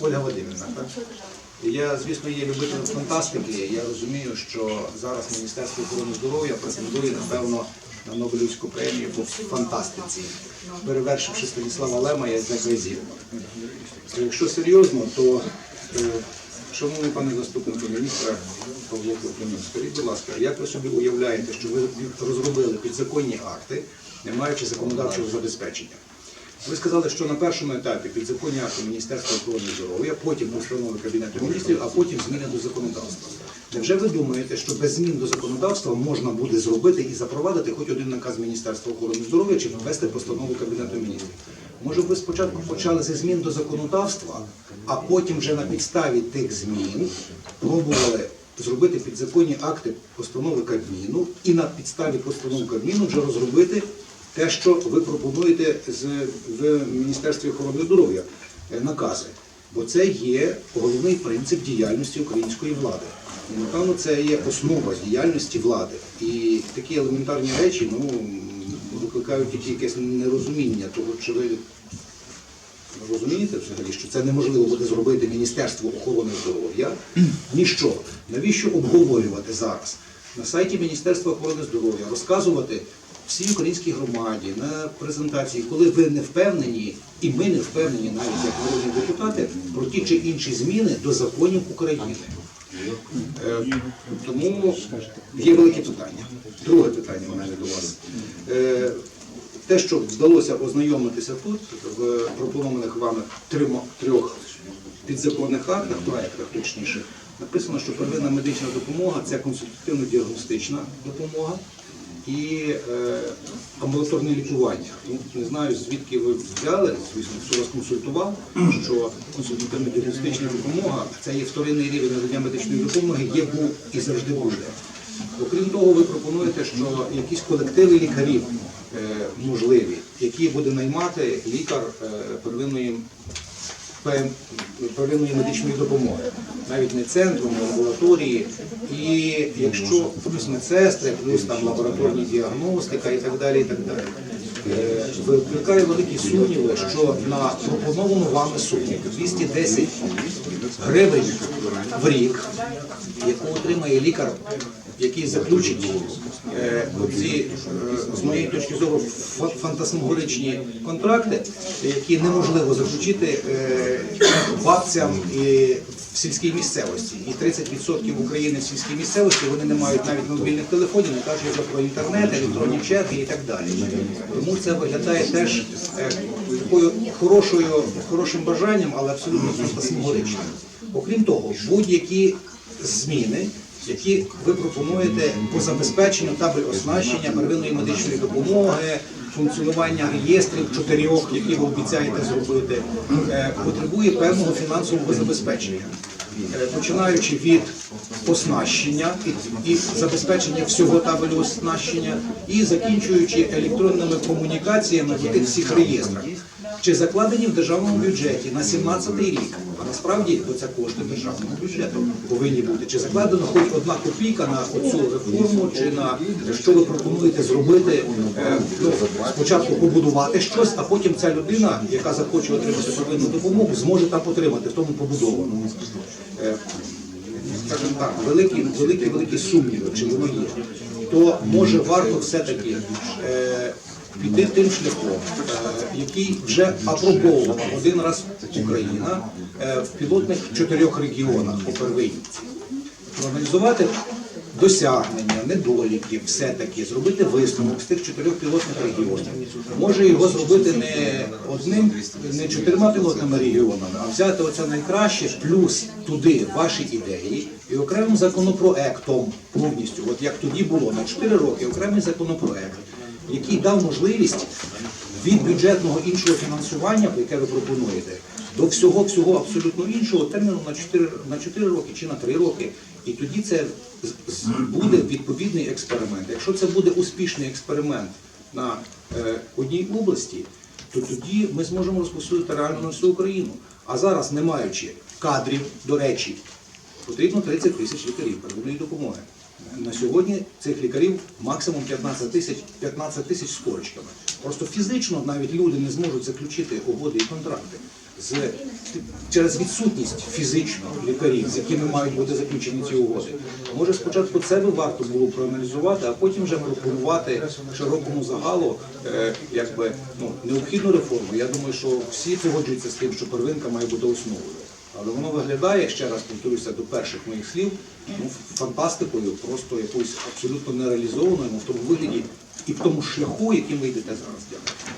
Ольга Вадимівна, так? Я, звісно, є любителем фантастики. Я розумію, що зараз Міністерство охорони здоров'я претендує, напевно, на Нобелівську премію по фантастиці, перевершивши Станіслава Лема і Знека Зірова. Якщо серйозно, то, е, шановний пане заступнику міністра Павло Клопинов, скажіть, будь ласка, як ви собі уявляєте, що ви розробили підзаконні акти, не маючи законодавчого забезпечення? Ви сказали, що на першому етапі підзаконні акти Міністерства охорони здоров'я, потім постанови Кабінету міністрів, а потім зміни до законодавства. Невже ви думаєте, що без змін до законодавства можна буде зробити і запровадити хоч один наказ Міністерства охорони здоров'я чи ввести постанову Кабінету міністрів? Може, ви спочатку почали зі змін до законодавства, а потім вже на підставі тих змін пробували зробити підзаконні акти постанови Кабміну і на підставі постанови Кабміну вже розробити те, що ви пропонуєте з, в Міністерстві охорони здоров'я, е, накази. Бо це є головний принцип діяльності української влади. І, напевно, це є основа діяльності влади. І такі елементарні речі ну, викликають тільки якесь нерозуміння того, чи ви розумієте взагалі, що це неможливо буде зробити Міністерство охорони здоров'я. Ніщо. Навіщо обговорювати зараз? На сайті Міністерства охорони здоров'я розказувати всій українській громаді на презентації, коли ви не впевнені, і ми не впевнені навіть як народні депутати про ті чи інші зміни до законів України. Е, Тому є велике питання. Друге питання у мене до вас. Е, Те, що вдалося ознайомитися тут, в пропонованих вами трьох підзаконних актах, проектах точніше, написано, що первинна медична допомога це консультативно-діагностична допомога і е, амбулаторне лікування. Ну, Не знаю, звідки ви взяли, звісно, хто вас консультував, що консультативно-діагностична допомога це є вторинний рівень надання медичної допомоги, є був і завжди буде. Окрім того, ви пропонуєте, що якісь колективи лікарів е, можливі, які буде наймати лікар е, первинної пе- первинної медичної допомоги, навіть не центру, не амбулаторії. І якщо плюс медсестри, плюс там лабораторні діагностика і так далі, і так далі. Е, Викликає великі сумніви, що на пропоновану вами суму 210 гривень в рік, яку отримає лікар, який заключить е, ці, е, з моєї точки зору, фа- фантасмагоричні контракти, які неможливо заключити е, бабцям і в сільській місцевості. І 30% України в сільській місцевості вони не мають навіть мобільних телефонів, не кажуть вже про інтернет, електронні черги і так далі. Тому це виглядає теж е, такою хорошою, хорошим бажанням, але абсолютно фантасмагоричним. Окрім того, будь-які зміни, які ви пропонуєте по забезпеченню табель оснащення первинної медичної допомоги, функціонування реєстрів чотирьох, які ви обіцяєте зробити, е, потребує певного фінансового забезпечення. Е, Починаючи від оснащення і забезпечення всього табелю оснащення, і закінчуючи електронними комунікаціями в тих всіх реєстрах. Чи закладені в державному бюджеті на 17 рік, а насправді це кошти державного бюджету повинні бути. Чи закладена хоч одна копійка на оцю реформу, чи на що ви пропонуєте зробити? е, ну, спочатку побудувати щось, а потім ця людина, яка захоче отримати первинну допомогу, зможе там отримати в тому побудованому. Е, скажімо так, великі, великі, великі сумніви, чи воно є, то може варто все-таки е, піти тим шляхом, е, який вже апробовувала один раз Україна е, в пілотних чотирьох регіонах по первинці. Проаналізувати досягнення, недоліки, все-таки зробити висновок з тих чотирьох пілотних регіонів. Може його зробити не одним, не чотирма пілотними регіонами, а взяти оце найкраще, плюс туди ваші ідеї і окремим законопроектом повністю, от як тоді було на 4 роки, окремий законопроект, який дав можливість від бюджетного іншого фінансування, яке ви пропонуєте, до всього всього абсолютно іншого терміну на 4, на 4 роки чи на 3 роки. І тоді це буде відповідний експеримент. Якщо це буде успішний експеримент на е, одній області, то тоді ми зможемо розповсюдити реально на всю Україну. А зараз, не маючи кадрів, до речі, потрібно 30 тисяч лікарів первинної допомоги. На сьогодні цих лікарів максимум 15 тисяч 15 тисяч з корочками. Просто фізично навіть люди не зможуть заключити угоди і контракти. з через відсутність фізично лікарів, з якими мають бути заключені ці угоди. Може, спочатку це би варто було проаналізувати, а потім вже пропонувати широкому загалу е, якби ну необхідну реформу. Я думаю, що всі погоджуються з тим, що первинка має бути основою. Але воно виглядає, ще раз повторюся до перших моїх слів, ну, фантастикою, просто якоюсь абсолютно нереалізованою ну, в тому вигляді і в тому шляху, яким ви йдете зараз. Дякую.